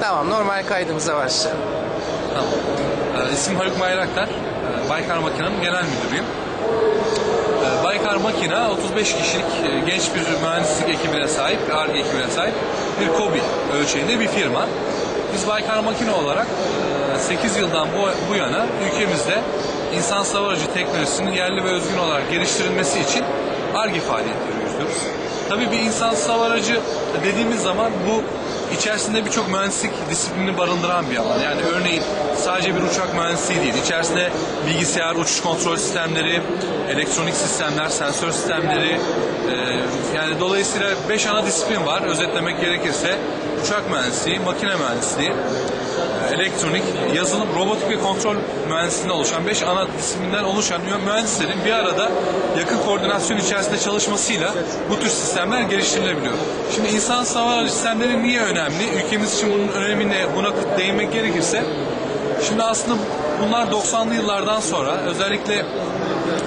Tamam normal kaydımıza başlayalım. Tamam. Ee, isim Haluk Bayraktar. Ee, Baykar Makina'nın genel müdürüyüm. Ee, Baykar Makina 35 kişilik e, genç bir mühendislik ekibine sahip, ARGE ekibine sahip bir KOBİ ölçeğinde bir firma. Biz Baykar Makina olarak e, 8 yıldan bu, bu yana ülkemizde insan hava aracı teknolojisinin yerli ve özgün olarak geliştirilmesi için ARGE faaliyetleri yürütüyoruz. Tabii bir insan hava aracı dediğimiz zaman bu içerisinde birçok mühendislik disiplini barındıran bir alan. Yani örneğin sadece bir uçak mühendisliği değil. İçerisinde bilgisayar, uçuş kontrol sistemleri, elektronik sistemler, sensör sistemleri. e, yani dolayısıyla 5 ana disiplin var. Özetlemek gerekirse uçak mühendisliği, makine mühendisliği, elektronik, yazılım, robotik ve kontrol mühendisliğinden oluşan 5 ana disiplinden oluşan mühendislerin bir arada yakın koordinasyon içerisinde çalışmasıyla bu tür sistemler geliştirilebiliyor. Şimdi insan aracı sistemleri niye önemli? Ülkemiz için bunun önemine buna değinmek gerekirse şimdi aslında bunlar 90'lı yıllardan sonra özellikle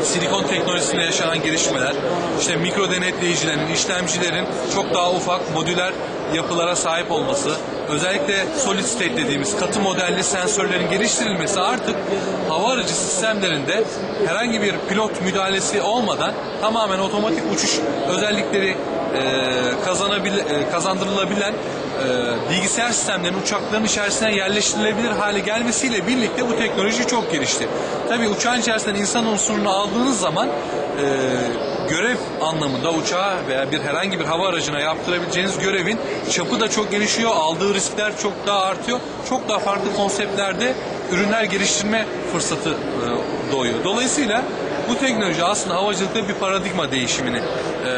silikon teknolojisinde yaşanan gelişmeler, işte mikro denetleyicilerin, işlemcilerin çok daha ufak modüler yapılara sahip olması, özellikle solid state dediğimiz katı modelli sensörlerin geliştirilmesi artık hava aracı sistemlerinde herhangi bir pilot müdahalesi olmadan tamamen otomatik uçuş özellikleri e, kazanabil, e, kazandırılabilen e, bilgisayar sistemlerinin uçakların içerisine yerleştirilebilir hale gelmesiyle birlikte bu teknoloji çok gelişti. Tabii uçağın içerisinden insan unsurunu aldığınız zaman e, görev anlamında uçağa veya bir herhangi bir hava aracına yaptırabileceğiniz görevin çapı da çok gelişiyor, aldığı riskler çok daha artıyor. Çok daha farklı konseptlerde ürünler geliştirme fırsatı e, doğuyor. Dolayısıyla bu teknoloji aslında havacılıkta bir paradigma değişimini e, e,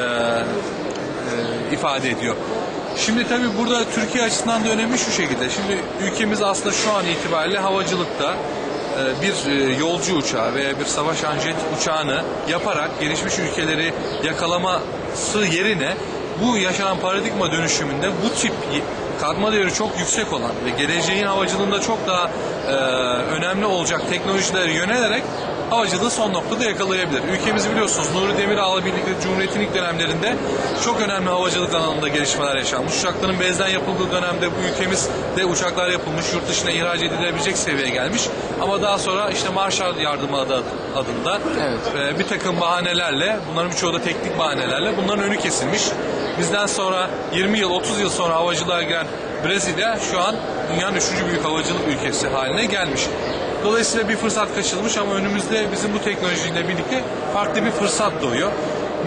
ifade ediyor. Şimdi tabii burada Türkiye açısından da önemli şu şekilde. Şimdi ülkemiz aslında şu an itibariyle havacılıkta bir e, yolcu uçağı veya bir savaş anjet uçağını yaparak gelişmiş ülkeleri yakalaması yerine bu yaşanan paradigma dönüşümünde bu tip katma değeri çok yüksek olan ve geleceğin havacılığında çok daha e, önemli olacak teknolojilere yönelerek havacılığı son noktada yakalayabilir. Ülkemiz biliyorsunuz Nuri Demirağ'la birlikte Cumhuriyet'in ilk dönemlerinde çok önemli havacılık alanında gelişmeler yaşanmış. Uçakların bezden yapıldığı dönemde bu ülkemizde uçaklar yapılmış, yurt dışına ihraç edilebilecek seviyeye gelmiş. Ama daha sonra işte Marshall yardımı adı adında Evet. e, bir takım bahanelerle, bunların birçoğu da teknik bahanelerle bunların önü kesilmiş. Bizden sonra 20 yıl, 30 yıl sonra havacılığa giren Brezilya şu an dünyanın üçüncü büyük havacılık ülkesi haline gelmiş. Dolayısıyla bir fırsat kaçırılmış ama önümüzde bizim bu teknolojiyle birlikte farklı bir fırsat doğuyor.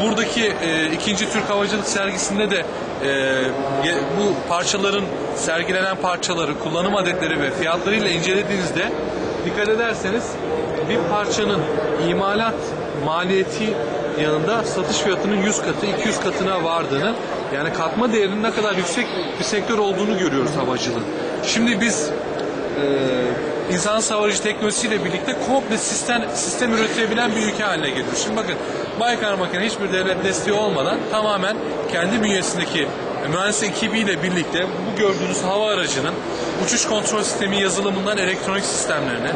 Buradaki e, ikinci Türk Havacılık sergisinde de e, bu parçaların sergilenen parçaları, kullanım adetleri ve fiyatlarıyla incelediğinizde dikkat ederseniz bir parçanın imalat maliyeti yanında satış fiyatının 100 katı, 200 katına vardığını yani katma değerinin ne kadar yüksek bir sektör olduğunu görüyoruz havacılığın. Şimdi biz e, insan savarıcı teknolojisiyle birlikte komple sistem sistem üretilebilen bir ülke haline geliyor. Şimdi bakın Baykar Makine hiçbir devlet desteği olmadan tamamen kendi bünyesindeki mühendis ekibiyle birlikte bu gördüğünüz hava aracının uçuş kontrol sistemi yazılımından elektronik sistemlerine,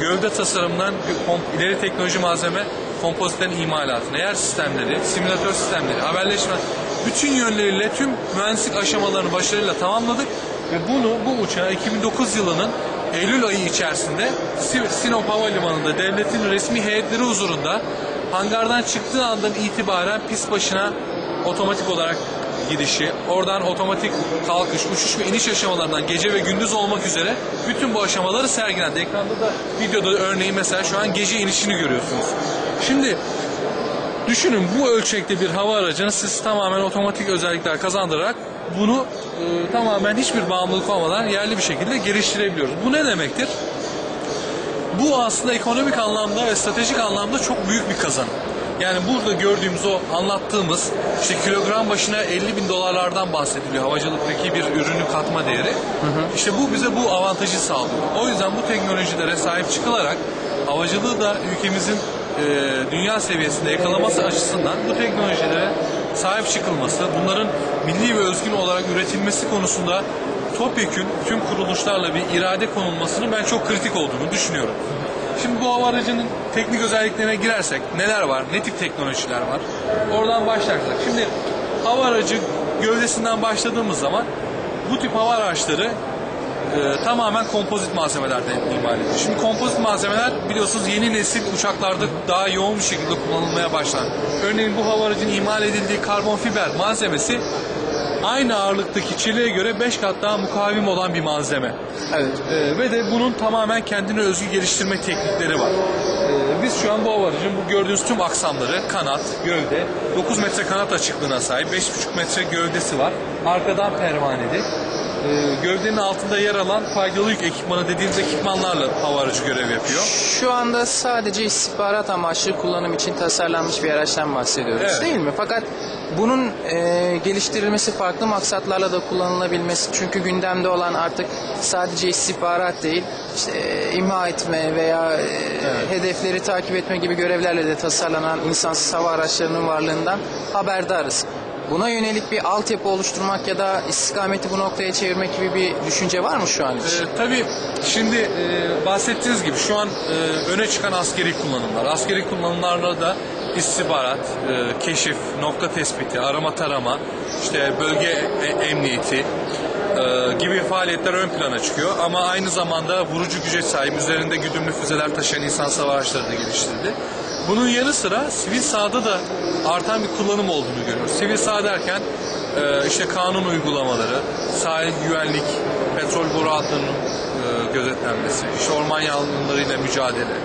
gövde tasarımından ileri teknoloji malzeme kompozitlerin imalatına, yer sistemleri, simülatör sistemleri, haberleşme bütün yönleriyle tüm mühendislik aşamalarını başarıyla tamamladık ve bunu bu uçağı 2009 yılının Eylül ayı içerisinde Si- Sinop Havalimanı'nda devletin resmi heyetleri huzurunda hangardan çıktığı andan itibaren pist başına otomatik olarak gidişi, oradan otomatik kalkış, uçuş ve iniş aşamalarından gece ve gündüz olmak üzere bütün bu aşamaları sergilendi. Ekranda da videoda örneğin mesela şu an gece inişini görüyorsunuz. Şimdi Düşünün bu ölçekte bir hava aracını siz tamamen otomatik özellikler kazandırarak bunu e, tamamen hiçbir bağımlılık olmadan yerli bir şekilde geliştirebiliyoruz. Bu ne demektir? Bu aslında ekonomik anlamda ve stratejik anlamda çok büyük bir kazanım. Yani burada gördüğümüz o anlattığımız işte kilogram başına 50 bin dolarlardan bahsediliyor havacılıktaki bir ürünün katma değeri. İşte bu bize bu avantajı sağlıyor. O yüzden bu teknolojilere sahip çıkılarak havacılığı da ülkemizin dünya seviyesinde yakalaması açısından bu teknolojilere sahip çıkılması, bunların milli ve özgün olarak üretilmesi konusunda topyekün tüm kuruluşlarla bir irade konulmasının ben çok kritik olduğunu düşünüyorum. Şimdi bu hava aracının teknik özelliklerine girersek neler var, ne tip teknolojiler var? Oradan başlarsak. Şimdi hava aracı gövdesinden başladığımız zaman bu tip hava araçları e, tamamen kompozit malzemelerden imal ediliyor. Şimdi kompozit malzemeler biliyorsunuz yeni nesil uçaklarda daha yoğun bir şekilde kullanılmaya başlandı. Örneğin bu hava aracının imal edildiği karbon fiber malzemesi aynı ağırlıktaki çeliğe göre 5 kat daha mukavim olan bir malzeme. Evet. Ee, ve de bunun tamamen kendine özgü geliştirme teknikleri var. Ee, biz şu an bu hava aracının bu gördüğünüz tüm aksamları, kanat, gövde, 9 metre kanat açıklığına sahip, 5,5 metre gövdesi var. Arkadan pervaneli. Ee, gövdenin altında yer alan faydalı yük ekipmanı dediğimiz ekipmanlarla hava aracı görev yapıyor. Şu anda sadece istihbarat amaçlı kullanım için tasarlanmış bir araçtan bahsediyoruz Evet. değil mi? Fakat bunun e, geliştirilmesi farklı maksatlarla da kullanılabilmesi çünkü gündemde olan artık sadece istihbarat değil işte e, imha etme veya e, hedefleri takip etme gibi görevlerle de tasarlanan insansız hava araçlarının varlığından haberdarız. Buna yönelik bir altyapı oluşturmak ya da istikameti bu noktaya çevirmek gibi bir düşünce var mı şu an için? Ee, tabii şimdi e, bahsettiğiniz gibi şu an e, öne çıkan askeri kullanımlar. Askeri kullanımlarda da istihbarat, e, keşif, nokta tespiti, arama tarama, işte bölge e- emniyeti e, gibi faaliyetler ön plana çıkıyor. Ama aynı zamanda vurucu güce sahip, üzerinde güdümlü füzeler taşıyan insan savaş araçları da geliştirildi. Bunun yanı sıra sivil sahada da artan bir kullanım olduğunu görüyoruz. Sivil saha derken e, işte kanun uygulamaları, sahil güvenlik, petrol boru hatlarının e, gözetlenmesi, işte orman yangınlarıyla mücadele,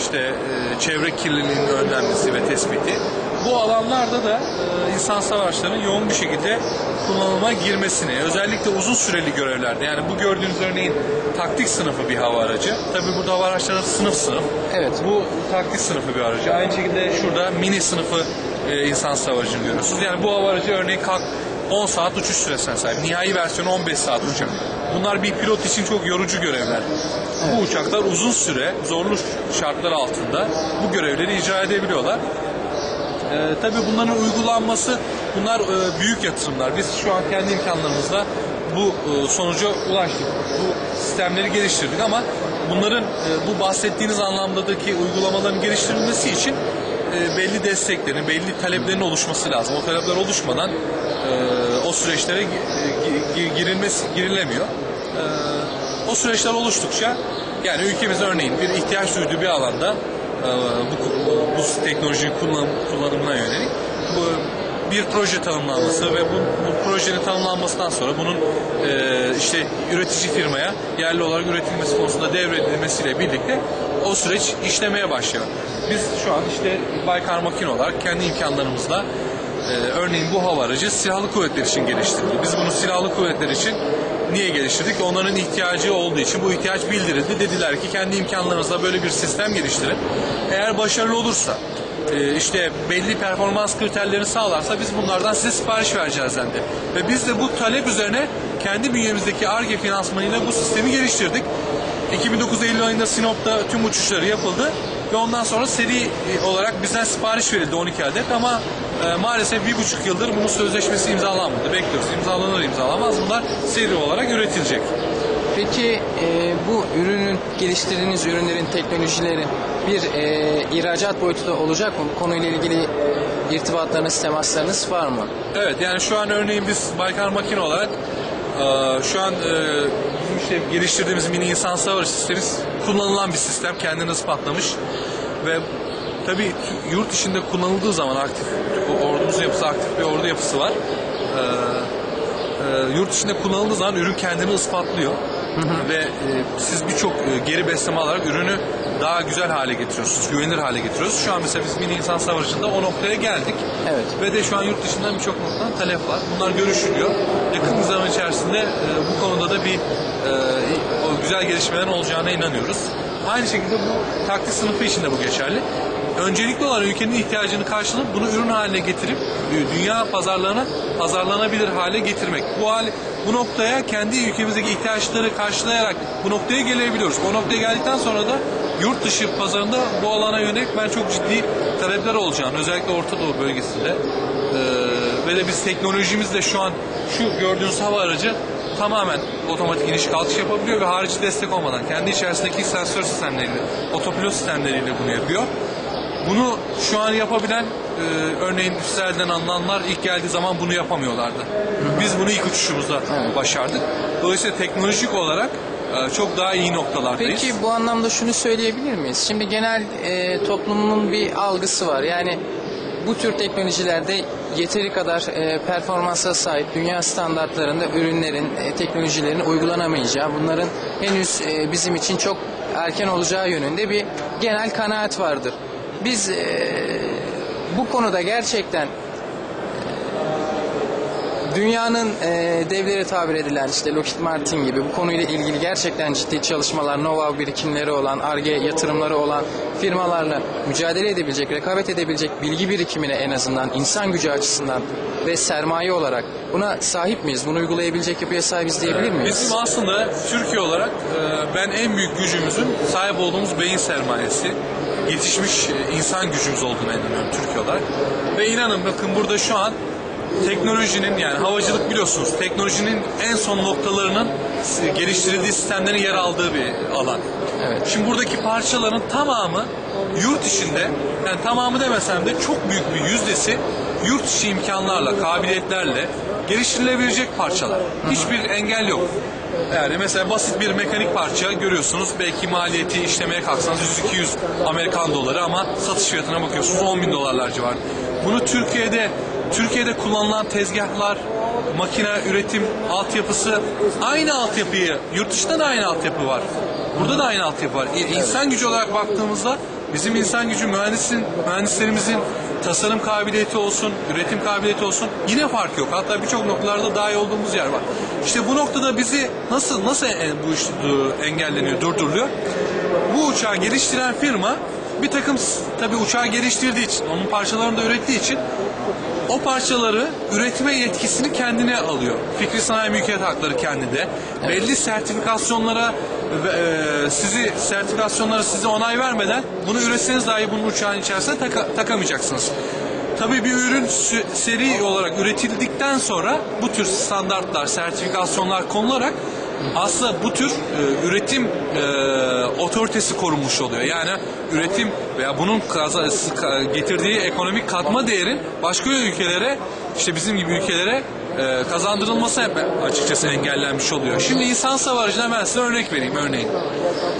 işte e, çevre kirliliğinin önlenmesi ve tespiti. Bu alanlarda da e, insan savaşlarının yoğun bir şekilde kullanıma girmesini, özellikle uzun süreli görevlerde, yani bu gördüğünüz örneğin taktik sınıfı bir hava aracı. Tabii burada hava araçları sınıf sınıf. Evet. Bu taktik sınıfı bir aracı. Aynı şekilde şurada mini sınıfı e, insan savaşını görüyorsunuz. Yani bu hava aracı örneğin kalk 10 saat uçuş süresine sahip. Nihai versiyonu 15 saat uçak. Bunlar bir pilot için çok yorucu görevler. Bu uçaklar uzun süre zorlu şartlar altında bu görevleri icra edebiliyorlar. Ee, tabii bunların uygulanması bunlar e, büyük yatırımlar. Biz şu an kendi imkanlarımızla bu e, sonuca ulaştık. Bu sistemleri geliştirdik ama bunların e, bu bahsettiğiniz anlamdaki uygulamaların geliştirilmesi için e, belli desteklerin, belli taleplerin oluşması lazım. O talepler oluşmadan e, o süreçlere gi- girilmesi girilemiyor. E, o süreçler oluştukça yani ülkemiz örneğin bir ihtiyaç duyduğu bir alanda e, bu, bu teknolojinin kullanım, kullanımına yönelik bu bir proje tanımlanması ve bu, bu projenin tanımlanmasından sonra bunun e, işte üretici firmaya yerli olarak üretilmesi konusunda devredilmesiyle birlikte o süreç işlemeye başlıyor. Biz şu an işte Baykar Makine olarak kendi imkanlarımızla e, örneğin bu hava aracı silahlı kuvvetler için geliştirdik. Biz bunu silahlı kuvvetler için niye geliştirdik? Onların ihtiyacı olduğu için bu ihtiyaç bildirildi. Dediler ki kendi imkanlarınızla böyle bir sistem geliştirin. Eğer başarılı olursa e, işte belli performans kriterlerini sağlarsa biz bunlardan size sipariş vereceğiz dendi. Ve biz de bu talep üzerine kendi bünyemizdeki ARGE finansmanıyla bu sistemi geliştirdik. 2009 Eylül ayında Sinop'ta tüm uçuşları yapıldı ve ondan sonra seri e, olarak bizden sipariş verildi 12 adet ama e, maalesef bir buçuk yıldır bunun sözleşmesi imzalanmadı. Bekliyoruz. İmzalanır imzalamaz bunlar seri olarak üretilecek. Peki e, bu ürünün geliştirdiğiniz ürünlerin teknolojilerin bir e, ihracat boyutu da olacak mı? Bu konuyla ilgili irtibatlarınız, temaslarınız var mı? Evet yani şu an örneğin biz Baykar Makine olarak e, şu an e, bizim işte geliştirdiğimiz mini insan savaş sistemi kullanılan bir sistem. Kendini ispatlamış ve tabii yurt içinde kullanıldığı zaman aktif ordumuzun yapısı aktif bir ordu yapısı var. E, e, yurt içinde kullanıldığı zaman ürün kendini ispatlıyor. Ve e, siz birçok e, geri besleme alarak ürünü daha güzel hale getiriyorsunuz, güvenilir hale getiriyorsunuz. Şu an mesela biz mini insan savaşında o noktaya geldik. Evet. Ve de şu an yurt dışından birçok noktadan talep var. Bunlar görüşülüyor. Yakın bir zaman içerisinde e, bu konuda da bir e, o güzel gelişmelerin olacağına inanıyoruz. Aynı şekilde bu taktik sınıfı için de bu geçerli. Öncelikli olan ülkenin ihtiyacını karşılayıp bunu ürün haline getirip e, dünya pazarlarına pazarlanabilir hale getirmek. Bu hal bu noktaya kendi ülkemizdeki ihtiyaçları karşılayarak bu noktaya gelebiliyoruz. O noktaya geldikten sonra da yurt dışı pazarında bu alana yönelik ben çok ciddi talepler olacağını özellikle Orta Doğu bölgesinde ee, ve de biz teknolojimizle şu an şu gördüğünüz hava aracı tamamen otomatik iniş kalkış yapabiliyor ve harici destek olmadan kendi içerisindeki sensör sistemleriyle, otopilot sistemleriyle bunu yapıyor. Bunu şu an yapabilen e, örneğin üstelden anılanlar ilk geldiği zaman bunu yapamıyorlardı. Biz bunu ilk uçuşumuzda Evet. başardık. Dolayısıyla teknolojik olarak e, çok daha iyi noktalardayız. Peki bu anlamda şunu söyleyebilir miyiz? Şimdi genel e, toplumun bir algısı var. Yani bu tür teknolojilerde yeteri kadar e, performansa sahip dünya standartlarında ürünlerin, e, teknolojilerin uygulanamayacağı, bunların henüz e, bizim için çok erken olacağı yönünde bir genel kanaat vardır. Biz e, bu konuda gerçekten dünyanın e, devleri tabir edilen işte Lockheed Martin gibi bu konuyla ilgili gerçekten ciddi çalışmalar, know-how birikimleri olan, ARGE yatırımları olan firmalarla mücadele edebilecek, rekabet edebilecek bilgi birikimine en azından insan gücü açısından ve sermaye olarak buna sahip miyiz? Bunu uygulayabilecek yapıya sahibiz diyebilir miyiz? Bizim aslında Türkiye olarak e, ben en büyük gücümüzün sahip olduğumuz beyin sermayesi, yetişmiş e, insan gücümüz olduğuna inanıyorum Türkiye olarak. Ve inanın bakın burada şu an teknolojinin yani havacılık biliyorsunuz teknolojinin en son noktalarının geliştirildiği sistemlerin yer aldığı bir alan. Evet. Şimdi buradaki parçaların tamamı yurt içinde yani tamamı demesem de çok büyük bir yüzdesi yurt içi imkanlarla, kabiliyetlerle geliştirilebilecek parçalar. Hiçbir engel yok. Yani mesela basit bir mekanik parça görüyorsunuz belki maliyeti işlemeye kalksanız 100-200 Amerikan doları ama satış fiyatına bakıyorsunuz 10 bin dolarlar civarı. Bunu Türkiye'de Türkiye'de kullanılan tezgahlar, makine üretim altyapısı aynı altyapıyı yurt dışında da aynı altyapı var. Burada da aynı altyapı var. İnsan gücü olarak baktığımızda bizim insan gücü mühendisin, mühendislerimizin tasarım kabiliyeti olsun, üretim kabiliyeti olsun yine fark yok. Hatta birçok noktalarda daha iyi olduğumuz yer var. İşte bu noktada bizi nasıl nasıl e- bu iş e, engelleniyor, durduruluyor? Bu uçağı geliştiren firma bir takım tabii uçağı geliştirdiği için, onun parçalarını da ürettiği için o parçaları üretme yetkisini kendine alıyor. Fikri sanayi mülkiyet hakları kendinde. Belli sertifikasyonlara e, sizi sertifikasyonlara size onay vermeden bunu üretseniz dahi bunun uçağın içerisine taka- takamayacaksınız. Tabii bir ürün seri olarak üretildikten sonra bu tür standartlar, sertifikasyonlar konularak aslında bu tür e, üretim e, otoritesi korunmuş oluyor. Yani üretim veya bunun kaza- ka- getirdiği ekonomik katma değerin başka ülkelere işte bizim gibi ülkelere e, kazandırılması hep açıkçası engellenmiş oluyor. Şimdi insan savarıcına ben size örnek vereyim örneğin.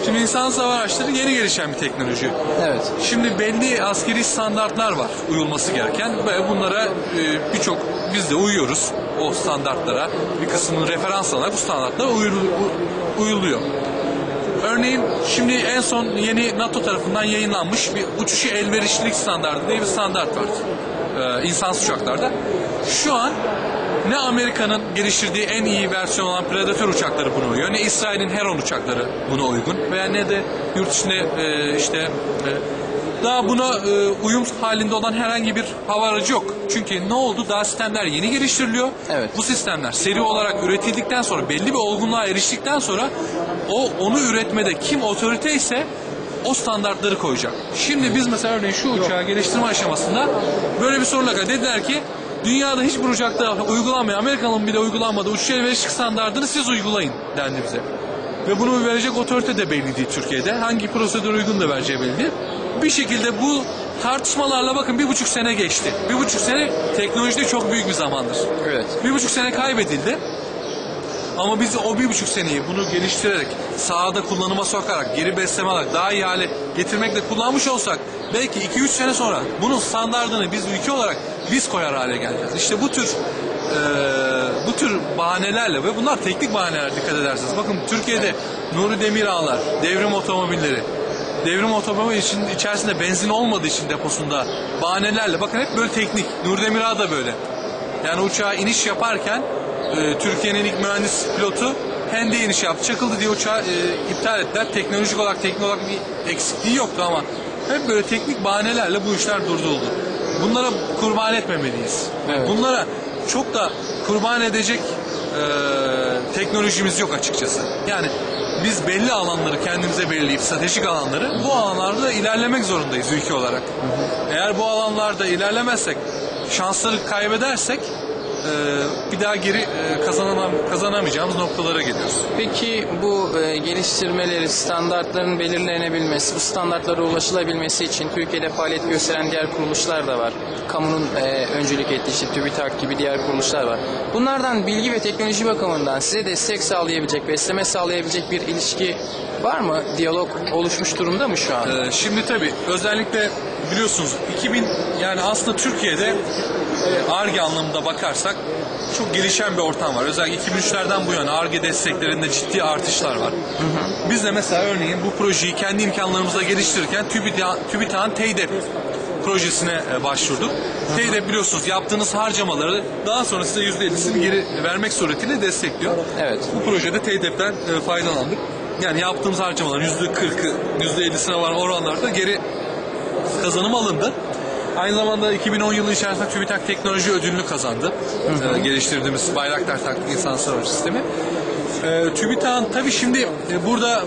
Şimdi insan savar araçları yeni gelişen bir teknoloji. Evet. Şimdi belli askeri standartlar var uyulması gereken ve bunlara e, birçok biz de uyuyoruz o standartlara. Bir kısmını referans alarak bu standartlara uyulu- u- uyuluyor. Örneğin şimdi en son yeni NATO tarafından yayınlanmış bir uçuşu elverişlilik standartı diye bir standart var. Ee, insansız uçaklarda. Şu an ne Amerika'nın geliştirdiği en iyi versiyon olan Predator uçakları buna uyuyor, ne İsrail'in Heron uçakları buna uygun veya ne de yurt içinde e, işte e, daha buna e, uyum halinde olan herhangi bir hava aracı yok. Çünkü ne oldu? Daha sistemler yeni geliştiriliyor. Evet. Bu sistemler seri olarak üretildikten sonra belli bir olgunluğa eriştikten sonra o onu üretmede kim otorite ise o standartları koyacak. Şimdi biz mesela örneğin şu uçağı geliştirme aşamasında böyle bir sorunla karşı- dediler ki dünyada hiçbir uçakta uygulanmayan Amerika'nın bile uygulanmadığı uçuş elverişlik standartını siz uygulayın dendi bize. Ve bunu verecek otorite de belli değil Türkiye'de. Hangi prosedür uygun da vereceği belli değil. Bir şekilde bu tartışmalarla bakın bir buçuk sene geçti. Bir buçuk sene teknolojide çok büyük bir zamandır. Evet. Bir buçuk sene kaybedildi. Ama biz o bir buçuk seneyi bunu geliştirerek, sahada kullanıma sokarak, geri besleme alarak, daha iyi hale getirmekle kullanmış olsak belki 2-3 sene sonra bunun standartını biz ülke olarak biz koyar hale geleceğiz. İşte bu tür eee, bu tür bahanelerle ve bunlar teknik bahaneler dikkat ederseniz. Bakın Türkiye'de Nuri Demirağlar, devrim otomobilleri, devrim otomobil için içerisinde benzin olmadığı için deposunda bahanelerle bakın hep böyle teknik. Nuri Demirağ da böyle. Yani uçağa iniş yaparken e, Türkiye'nin ilk mühendis pilotu Hende iniş yaptı. Çakıldı diye uçağı e, iptal ettiler. Teknolojik olarak teknik olarak bir eksikliği yoktu ama hep böyle teknik bahanelerle bu işler durduruldu. Bunlara kurban etmemeliyiz. Evet. Bunlara çok da kurban edecek e, teknolojimiz yok açıkçası. Yani biz belli alanları kendimize belirleyip stratejik alanları bu alanlarda da ilerlemek zorundayız ülke olarak. Eğer bu alanlarda ilerlemezsek, şansları kaybedersek bir daha geri e, kazanamam, kazanamayacağımız noktalara geliyoruz. Peki bu e, geliştirmeleri, standartların belirlenebilmesi, bu standartlara ulaşılabilmesi için Türkiye'de faaliyet gösteren diğer kuruluşlar da var. Kamunun e, öncülük ettiği işte TÜBİTAK gibi diğer kuruluşlar var. Bunlardan bilgi ve teknoloji bakımından size destek sağlayabilecek, besleme sağlayabilecek bir ilişki var mı? Diyalog oluşmuş durumda mı şu an? Ee, Şimdi tabii özellikle biliyorsunuz 2000 yani aslında Türkiye'de ARGE anlamında bakarsak çok gelişen bir ortam var. Özellikle 2003'lerden bu yana ARGE desteklerinde ciddi artışlar var. Biz de mesela örneğin bu projeyi kendi imkanlarımızla geliştirirken TÜBİTAK- TÜBİTAK'ın TEYDEP projesine e, başvurduk. TEYDEP biliyorsunuz yaptığınız harcamaları daha sonra size %50'sini geri vermek suretiyle destekliyor. Evet. Bu projede TEYDEP'ten e, faydalandık. Yani yaptığımız harcamaların %40'ı, %50'sine varan oranlarda geri kazanım alındı. Aynı zamanda 2010 yılı içerisinde TÜBİTAK Teknoloji Ödülünü kazandı. Ee, geliştirdiğimiz Bayraktar Taktik İnsan Savaşı Sistemi. Ee, TÜBİTAK'ın tabii şimdi e, burada e,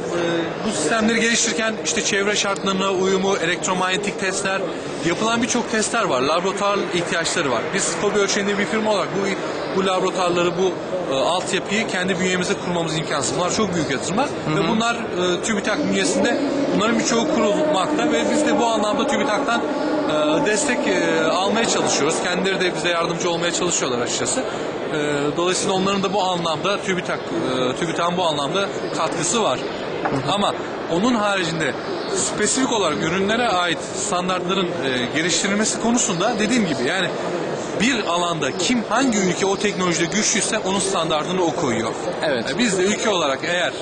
bu sistemleri geliştirirken işte çevre şartlarına uyumu, elektromanyetik testler, yapılan birçok testler var. Laboratuvar ihtiyaçları var. Biz KOBİ ölçeğinde bir firma olarak bu bu laboratuvarları, bu e, altyapıyı kendi bünyemizde kurmamız imkansız. Bunlar çok büyük yatırımlar ve bunlar e, TÜBİTAK bünyesinde bunların birçoğu kurulmakta ve biz de bu anlamda TÜBİTAK'tan e, destek e, almaya çalışıyoruz. Kendileri de bize yardımcı olmaya çalışıyorlar açıkçası. E, dolayısıyla onların da bu anlamda TÜBİTAK, e, TÜBİTAK'ın bu anlamda katkısı var. Ama onun haricinde spesifik olarak ürünlere ait standartların e, geliştirilmesi konusunda dediğim gibi yani bir alanda kim hangi ülke o teknolojide güçlüyse onun standartını o koyuyor. Evet. Biz de ülke olarak eğer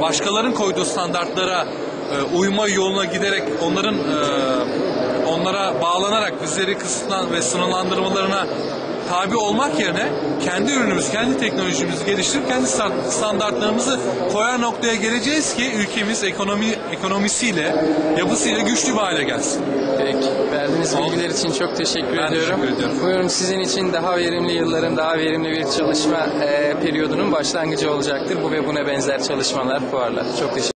başkalarının koyduğu standartlara uyma yoluna giderek onların onlara bağlanarak bizleri kısıtlan ve sınırlandırmalarına tabi olmak yerine kendi ürünümüz, kendi teknolojimizi geliştirip kendi sta- standartlarımızı koyar noktaya geleceğiz ki ülkemiz ekonomi ekonomisiyle, yapısıyla güçlü bir hale gelsin. Peki. Verdiğiniz bilgiler için çok teşekkür Ben ediyorum. teşekkür ediyorum. Umuyorum sizin için daha verimli yılların, daha verimli bir çalışma e, periyodunun başlangıcı olacaktır. Bu ve buna benzer çalışmalar, fuarlar. Çok teşekkür